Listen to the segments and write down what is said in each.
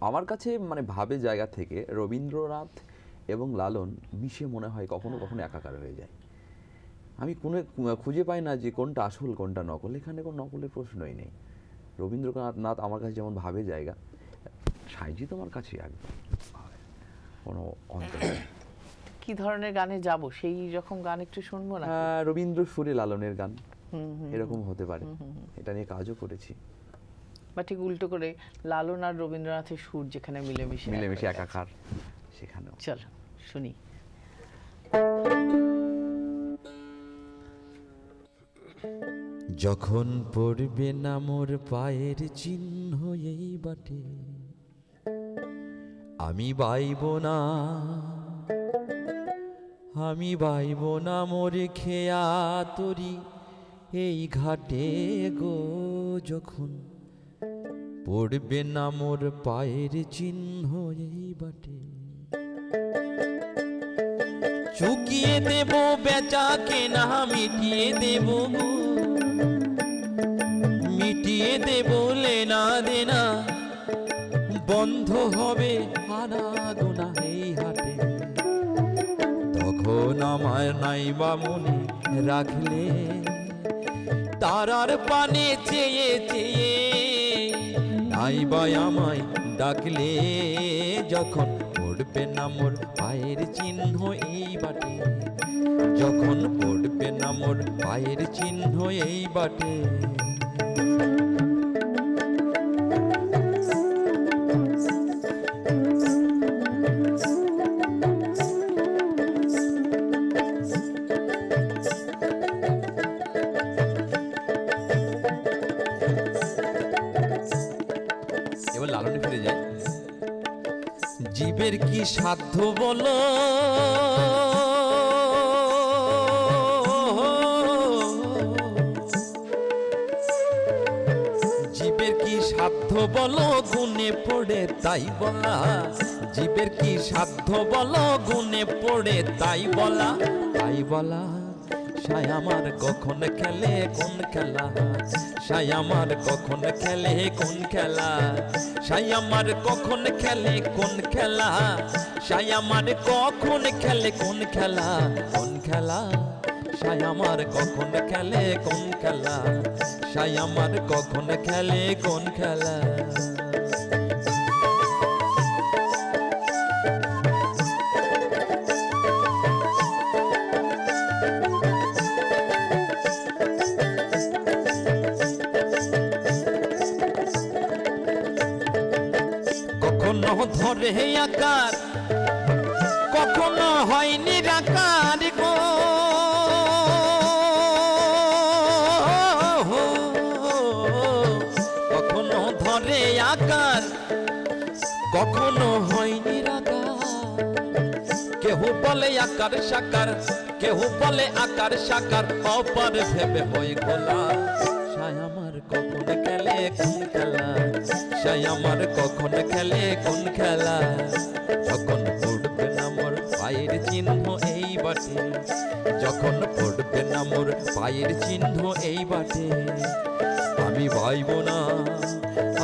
আমার কাছে মানে ভাবে জায়গা থেকে রবীন্দ্রনাথ এবং লালন মিশে মনে হয় কখনো কখনো একাকার হয়ে যায়। আমি কোনো খুঁজে পাই না যে কোনটা আসল কোনটা নকল। এখানে কোনো নকলের প্রশ্নই নেই। রবীন্দ্রনাথ নাথ আমার কাছে যেমন ভাবে জায়গা সাইজি তো আমার কাছে একদম কোনো অন্তর। কি ধরনের গানে যাব? সেই রকম গান একটু শুনব না রবীন্দ্র সুরে লালনের গান। এরকম হতে পারে। এটা নিয়ে কাজও করেছি। বা ঠিক উল্টো করে লালন আর রবীন্দ্রনাথের সুর যেখানে মিলেমিশে এক মিলেমিশে একাকার সেখানেও। চলো শুনি। যখন পড়বে না মোর পায়ের চিহ্ন এই বাটে আমি বাইব না আমি বাইব না মোরে খেয়া তরি এই ঘাটে গো যখন পড়বে না মোর পায়ের চিহ্ন এই বাটে। চুকিয়ে দেব বেচা কেনা মিটিয়ে দেব। মিটিয়ে দেব লেনা দেনা, বন্ধ হবে আনা এই হাটে। তখন আমার নাই বা মনে রাখলে, তারার পানে চেয়ে চেয়ে নাইবা আমায় ডাকলে যখন পড়বে না মোর পায়ের চিহ্ন এই বাটে। যখন পড়বে না মোর পায়ের চিহ্ন এই বাটে। এবার ফিরে যায়। জীবের কি সাধ্য বলো? জীবের কি সাধ্য বলো? গুনে পড়ে তাই বলা। জীবের কি সাধ্য বলো? গুনে পড়ে তাই বলা। তাই বলা। সাই আমার কখন খেলে কোন খেলা? সাই আমার কখন খেলে কোন খেলা? সাই আমার কখন খেলে কোন খেলা? সাই আমার কখন খেলে কোন খেলা? কোন খেলা? সাই আমার কখন খেলে কোন খেলা? সাই আমার কখন খেলে কোন খেলা? ধরে আকার। কখনো হয় নিরাকার গো। কখনো ধরে আকার, কখনো হয় নিরাকার কেহু বলে আকার সাকার, কেহু বলে আকার সাকার, অপার ভেবে হয়ে গোলা আমার কখন কোন খেলা? সাই আমার কখন খেলে? কোন খেলা? যখন পড়বে না মোর পায়ের চিহ্ন এই বাটে। যখন পড়বে না মোর পায়ের চিহ্ন এই বাটে। আমি বাইব না,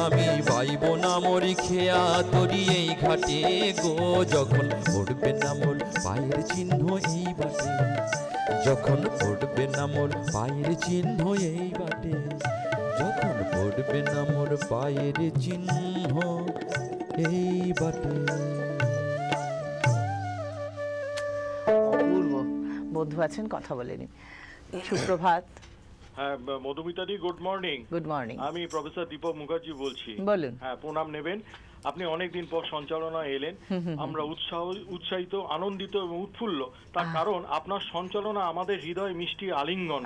আমি বাইব না মরি খেয়া তরি এই ঘাটে গো। যখন পড়বে না মোর পায়ের চিহ্ন এই বাটে। যখন পড়বে না মোর পায়ের চিহ্ন এই বাটে। যখন পড়বে না মোর পায়ের চিহ্ন এই বাটে। অপূর্ব। বন্ধু আছেন কথা বলেনি। সুপ্রভাত। হ্যাঁ মধুমিতাদি গুড মর্নিং গুড মর্নিং আমি প্রফেসর দীপক মুখার্জি বলছি। বলুন। হ্যাঁ প্রণাম নেবেন। আপনি অনেকদিন পর সঞ্চালনা এলেন। আমরা উৎসাহ উৎসাহিত আনন্দিত এবং উৎফুল্ল। তার কারণ আপনার সঞ্চালনা আমাদের হৃদয় মিষ্টি আলিঙ্গন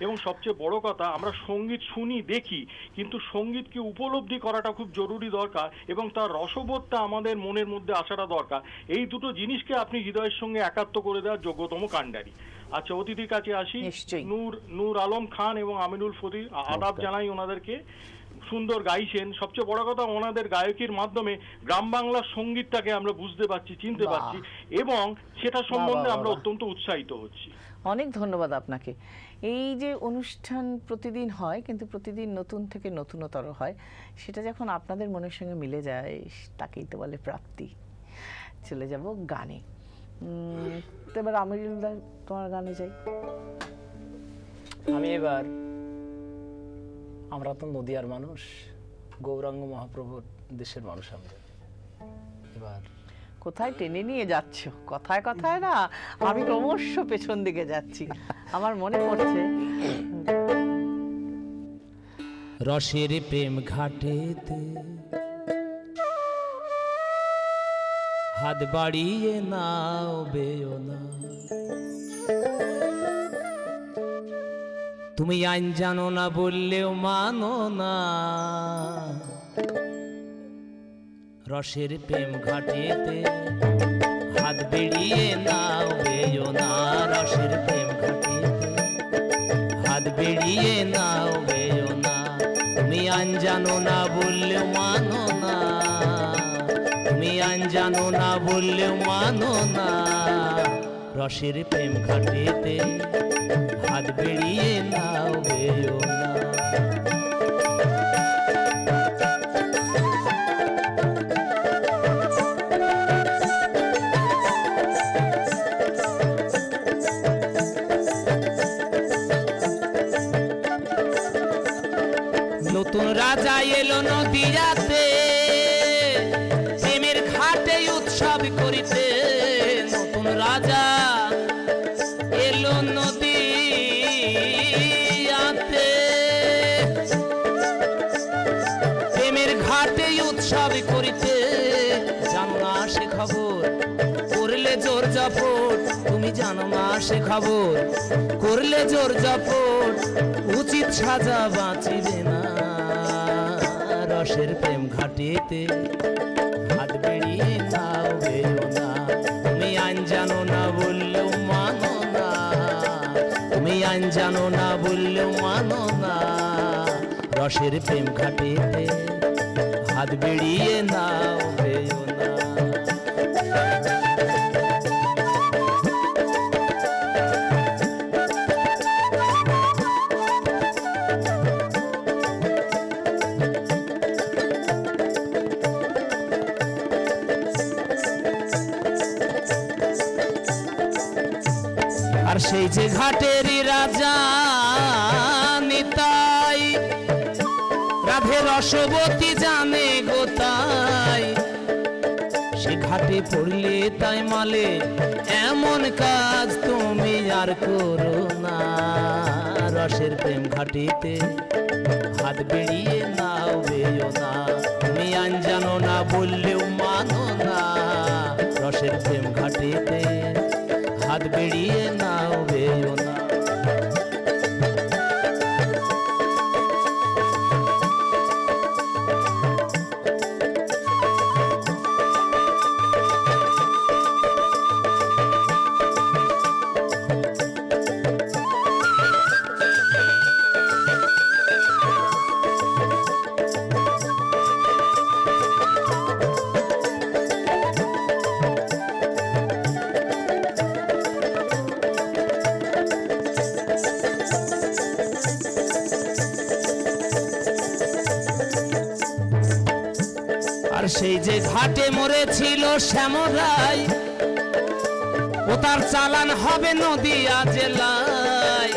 এবং সবচেয়ে বড় কথা আমরা সংগীত শুনি দেখি। কিন্তু সঙ্গীতকে উপলব্ধি করাটা খুব জরুরি দরকার এবং তার রসবোধটা আমাদের মনের মধ্যে আসাটা দরকার। এই দুটো জিনিসকে আপনি হৃদয়ের সঙ্গে একাত্ম করে দেওয়ার যোগ্যতম কাণ্ডারি। আচ্ছা অতিথির কাছে আসি। নূর নূর আলম খান এবং আমিনুল ফদির আ- আদাব জানাই ওনাদেরকে। সুন্দর গাইছেন। সবচেয়ে বড় কথা ওনাদের গায়কির মাধ্যমে গ্রাম বাংলার সঙ্গীতটাকে আমরা বুঝতে পারছি চিনতে। পারছি এবং সেটা সম্বন্ধে আমরা অত্যন্ত উৎসাহিত হচ্ছি। অনেক ধন্যবাদ আপনাকে। এই যে অনুষ্ঠান প্রতিদিন হয় কিন্তু প্রতিদিন নতুন থেকে নতুনতর হয় সেটা যখন আপনাদের মনের সঙ্গে মিলে যায় তাকেই তো বলে প্রাপ্তি। চলে যাব গানে। তো এবার আমিরুল্লাহ তোমার গানে যাই। আমি এবার আমরা তো নদিয়ার মানুষ গৌরাঙ্গ মহাপ্রভুর দেশের মানুষ আমরা এবার কোথায় টেনে নিয়ে যাচ্ছ? কথায় কথায় না আমি ক্রমশ পেছন দিকে যাচ্ছি। আমার মনে পড়ছে রসের প্রেম ঘাটেতে হাত বাড়িয়ে নাও বেও না। তুমি আইন জানো না, বললেও মানো না। রসের প্রেম ঘাটেতে হাত বেড়িয়ে নাও বেও না। রসের প্রেম ঘাটেতে হাত বেড়িয়ে নাও বেও না। তুমি আনজানো না, বললেও মানো না। তুমি আনজানো না বললেও মানো না। রসের প্রেম ঘাটেতে হাত বেরিয়ে নাও বেও না। নতুন রাজা এলো নদিয়াতে রাজা এলো নদিয়াতে প্রেমের ঘাটে উৎসব করিতে জানো না সে খবর? করলে জোর জাপট, তুমি জানো না সে খবর? করলে জোর জাপট, উচিত সাজা বাঁচিবে না। রসের প্রেম ঘাটিতে হাত বেরিয়ে নাও বেরো না জানো না বললেও মানো না। তুমি আইন জানো না বললেও মানো না। রসের প্রেম ঘাটেতে হাত বেড়িয়ে নাও পড়লে তাই মালে, এমন কাজ তুমি আর করো না। রসের প্রেম ঘাটিতে হাত বেরিয়ে নাও বেও না। তুমি আনজানো না, বললেও মানো না। রসের প্রেম ঘাটিতে হাত বেরিয়ে নাও বেও না। সেই যে ঘাটে মরেছিল শ্যামরাই ও তার চালান হবে নদিয়া জেলায়।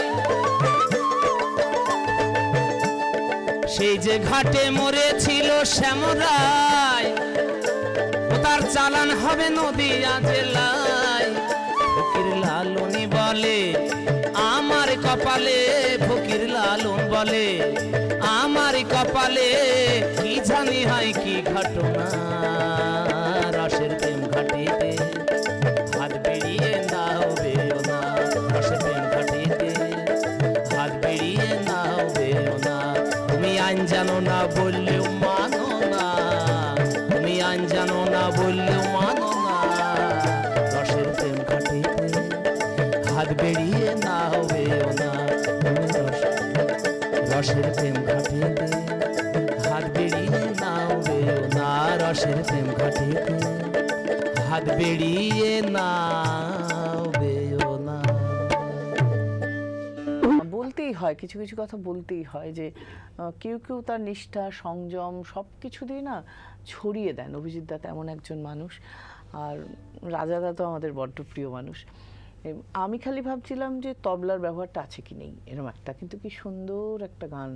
সেই যে ঘাটে মরেছিল শ্যামরাই ও তার চালান হবে নদিয়া জেলায়। ফকির লালনি বলে, আমার কপালে, ফকির লালন বলে, আমার কপালে হয় কি ঘটনা বেড়িয়ে না বেও না। বলতেই হয় কিছু কিছু কথা বলতেই হয় যে কেউ কেউ তার নিষ্ঠা সংযম সব কিছু দিয়ে না ছড়িয়ে দেন। অভিজিৎ দা তেমন একজন মানুষ আর রাজাদা তো আমাদের বড্ড প্রিয় মানুষ। আমি খালি ভাবছিলাম যে তবলার ব্যবহারটা আছে কি নেই এরকম একটা কিন্তু কি সুন্দর একটা গান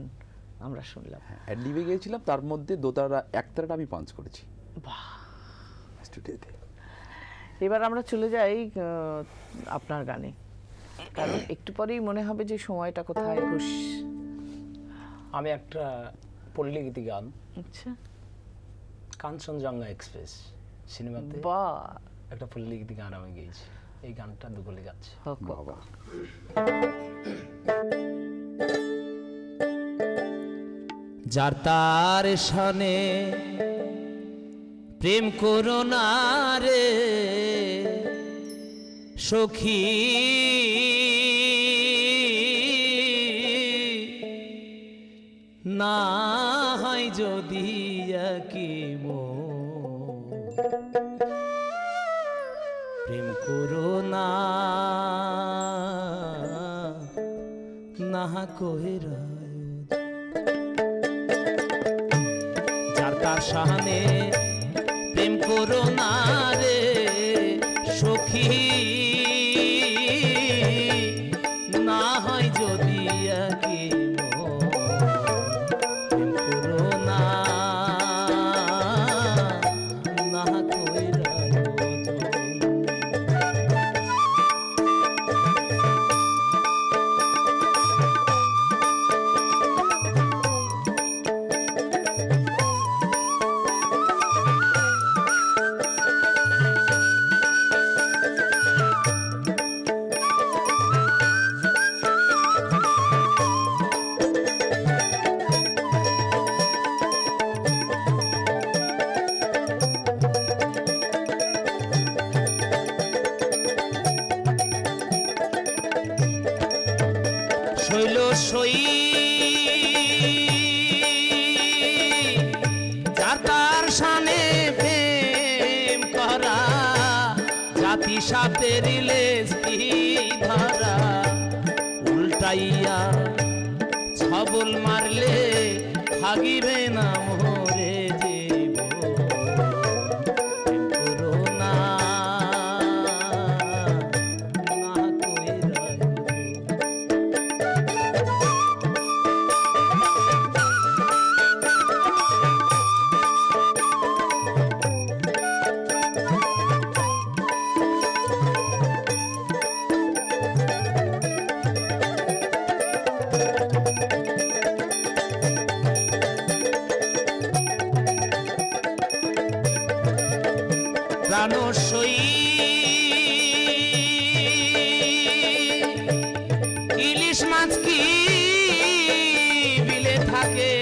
আমরা শুনলাম। অ্যাডলিবে গিয়েছিলাম তার মধ্যে দোতারা একতারাটা আমি পাঞ্চ করেছি। বাহ! স্টুডিওতে এবার আমরা চলে যাই আপনার গানে। কারণ একটু পরেই মনে হবে যে সময়টা কোথায় হুশ। আমি একটা পল্লীগীতি গান। আচ্ছা। কাঞ্চনজঙ্ঘা এক্সপ্রেস সিনেমাতে বা। একটা পল্লীগীতি গান আমি গেয়েছি। এই গানটা দুগলে গাচ্ছে। বাবা। যার তার সনে প্রেম করো না রে। সখী। না হয় যদি মন। প্রেম করো না। না কহিরা যার তার সামনে প্রেম করো না রে সখী। না ইলিশ মাছ কি বিলে থাকে?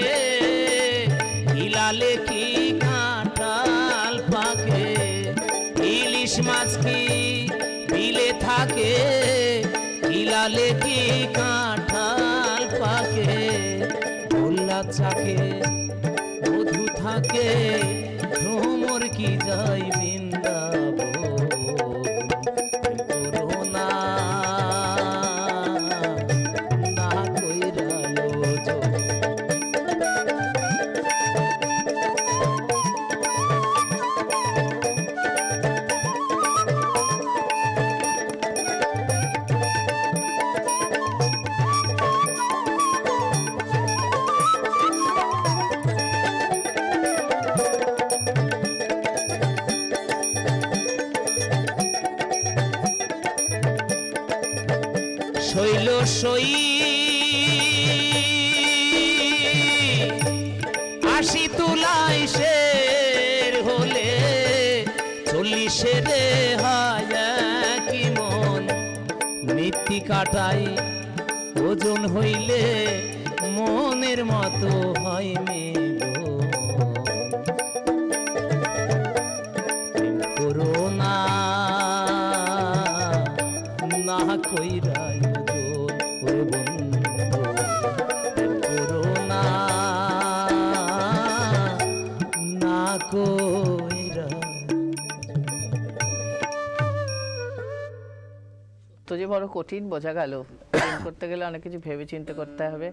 ইলালে কি কাঁঠাল পাকে? ইলিশ মাছ কি বিলে থাকে? ইলালে কি কাঁঠাল পাকে? গোল্লা চাকে মধু থাকে ভ্রমর কি বৃন্দাবন সই। আশি তুলাই শের হলে চল্লিশের কি মন। মৃত্যু কাটাই ওজন হইলে মনের মতো হয় মেলো বড় কঠিন, বোঝা গেল। করতে গেলে অনেক কিছু ভেবে চিন্তে করতে হবে।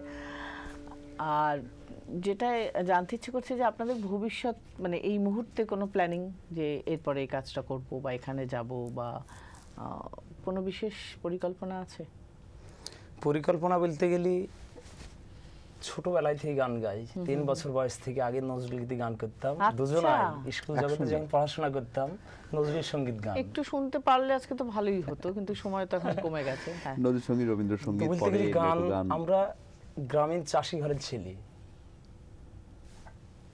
আর যেটা জানতে ইচ্ছে করছে যে আপনাদের ভবিষ্যৎ মানে এই মুহূর্তে কোনো প্ল্যানিং যে এরপরে এই কাজটা করব বা এখানে যাব বা কোনো বিশেষ পরিকল্পনা আছে? পরিকল্পনা বলতে গেলে ছোটবেলায় থেকে গান গাই। তিন বছর বয়স থেকে আগে নজরুল গীতি গান করতাম। আচ্ছা। দুজনাই স্কুল জগতে যখন পড়াশোনা করতাম নজরুল সংগীত গান। একটু শুনতে পারলে আজকে তো ভালোই হতো কিন্তু সময় তো এখন কমে গেছে। হ্যাঁ। নজরুল সংগীত তো রবীন্দ্রসঙ্গীত বলতে পরে গান আমরা গ্রামীণ চাষি ঘরের ছেলে।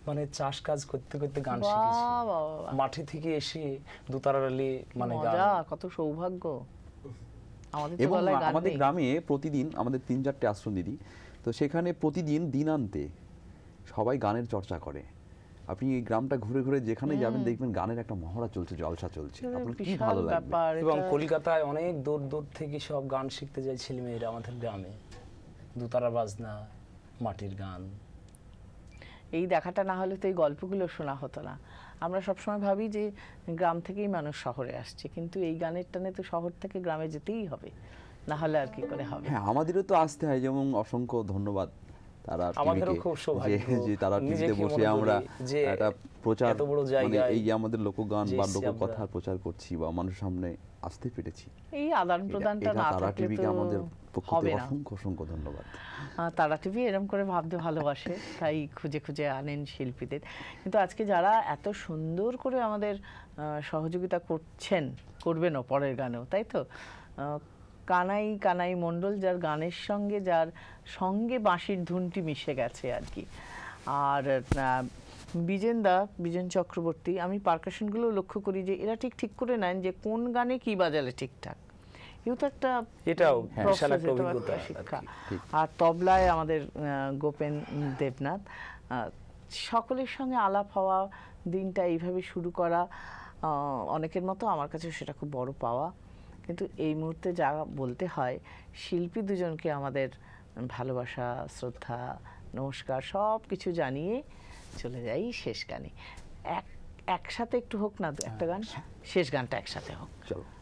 মানে চাষ কাজ করতে করতে গান শিখেছি। মাঠে থেকে এসে দুতারালি মানে গান। কত সৌভাগ্য। আমাদের। গ্রামে প্রতিদিন আমাদের তিন চারটে আশ্রম দিদি। তো সেখানে প্রতিদিন দিনান্তে সবাই গানের চর্চা করে। আপনি এই গ্রামটা ঘুরে ঘুরে যেখানে যাবেন দেখবেন গানের একটা মহড়া চলছে জলসা চলছে। আপনার কি ভালো লাগবে? এবং কলকাতায় অনেক দূর দূর থেকে সব গান শিখতে যায় ছেলেমেয়েরা আমাদের গ্রামে। দুতারা বাজনা মাটির গান। এই দেখাটা না হলে তো এই গল্পগুলো শোনা হতো না। আমরা সবসময় ভাবি যে গ্রাম থেকেই মানুষ শহরে আসছে কিন্তু এই গানের টানে তো শহর থেকে গ্রামে যেতেই হবে। না হলে আর কি করে হবে? হ্যাঁ আমাদেরও তো আসতে হয় যেমন অসংখ্য ধন্যবাদ তারা আমাদেরও খুব সৌভাগ্য। যে যে তারা টিভিতে বসে আমরা একটা প্রচার মানে এই যে আমাদের লোকগান বা লোককথার প্রচার করছি বা মানুষের সামনে আসতে পেরেছি। এই আদান প্রদানটা না তারা টিভিকে আমাদের পক্ষ হবে থেকে না। অসংখ্য অসংখ্য ধন্যবাদ। তারা টিভি করে ভাবতে ভালোবাসে তাই খুঁজে খুঁজে আনেন শিল্পীদের। কিন্তু আজকে যারা এত সুন্দর করে আমাদের সহযোগিতা করছেন করবেনও পরের গানেও তাই তো? কানাই কানাই মণ্ডল যার গানের সঙ্গে যার সঙ্গে বাঁশির ধুনটি মিশে গেছে আর কি। আর বিজেন দা বিজেন চক্রবর্তী আমি পারকাশনগুলো লক্ষ্য করি যে এরা ঠিক ঠিক করে নেন যে কোন গানে কি বাজালে ঠিকঠাক। এও তো একটা এটাও একটা শিক্ষা। আর তবলায় আমাদের গোপেন দেবনাথ। সকলের সঙ্গে আলাপ হওয়া দিনটা এইভাবে শুরু করা আহ, অনেকের মতো আমার কাছে সেটা খুব বড় পাওয়া। কিন্তু এই মুহূর্তে যা বলতে হয় শিল্পী দুজনকে আমাদের ভালোবাসা শ্রদ্ধা নমস্কার সব কিছু জানিয়ে চলে যাই শেষ গানে। এক একসাথে একটু হোক না একটা গান শেষ গানটা একসাথে হোক। চলো।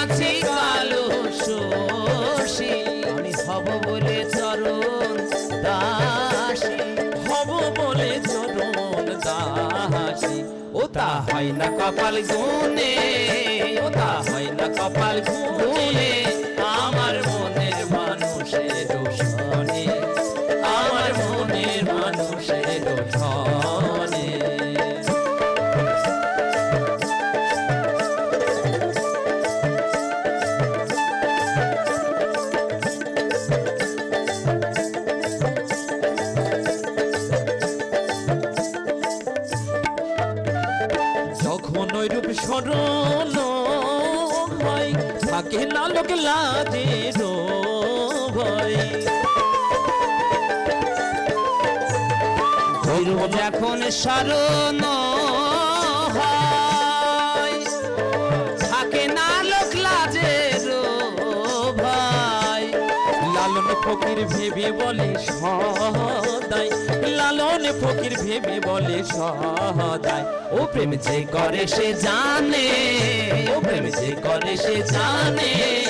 আছে কালো শোষী আমি হব বলে চরণ দাসী। হব বলে চরণ দাসী। ও তা হয় না কপাল গুনে ও হয় না কপাল গুনে লাজের ভৈরব যখন স্মরণ থাকে না লোক লাজের ভাই লালন ফকির ভেবে বলে সদাই। লালন ফকির ভেবে বলে সদাই। ও প্রেম যে করে সে জানে, ও প্রেম যে করে সে জানে।